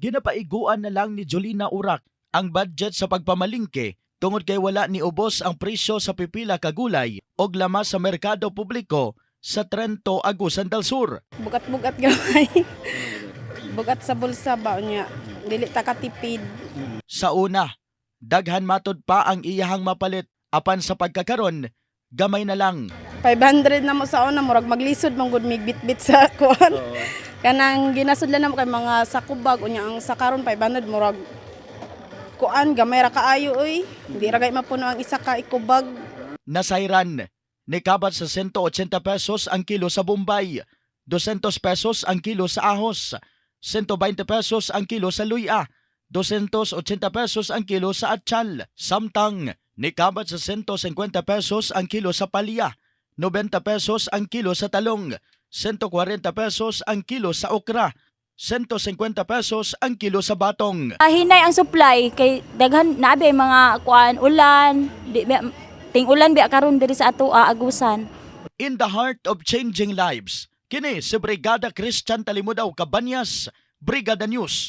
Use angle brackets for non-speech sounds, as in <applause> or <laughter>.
Ginapaiguan na lang ni Jolina Urak ang budget sa pagpamalingke tungod kay wala ni ubos ang presyo sa pipila ka gulay og lamas sa merkado publiko sa Trento, Agusan del Sur. Bugat-bugat gamay. <laughs> Bugat sa bulsa ba niya. Dili ta katipid. Sa una, daghan matod pa ang iyahang mapalit apan sa pagkakaron, gamay na lang. 500 na mo sa una murag maglisod mong gud mig bit sa <laughs> kuan. Kanang ginasudlan na mo kay mga sakubag unya ang sa karon 500 murag kuan gamay ra kaayo oy. Di ra gay mapuno ang isa ka ikubag. Nasayran, nikabat sa 180 pesos ang kilo sa Bombay, 200 pesos ang kilo sa ahos, 120 pesos ang kilo sa luya, 280 pesos ang kilo sa atchal. Samtang, nikabat sa 150 pesos ang kilo sa palya, 90 pesos ang kilo sa talong, 140 pesos ang kilo sa okra, 150 pesos ang kilo sa batong. Hinay ang supply kay daghan naabi mga kuan ulan di ba- ting ulan biya karon diri sa ato ah, agusan In the heart of changing lives, kini si Brigada Christian Talimudaw Kabanyas, Brigada News.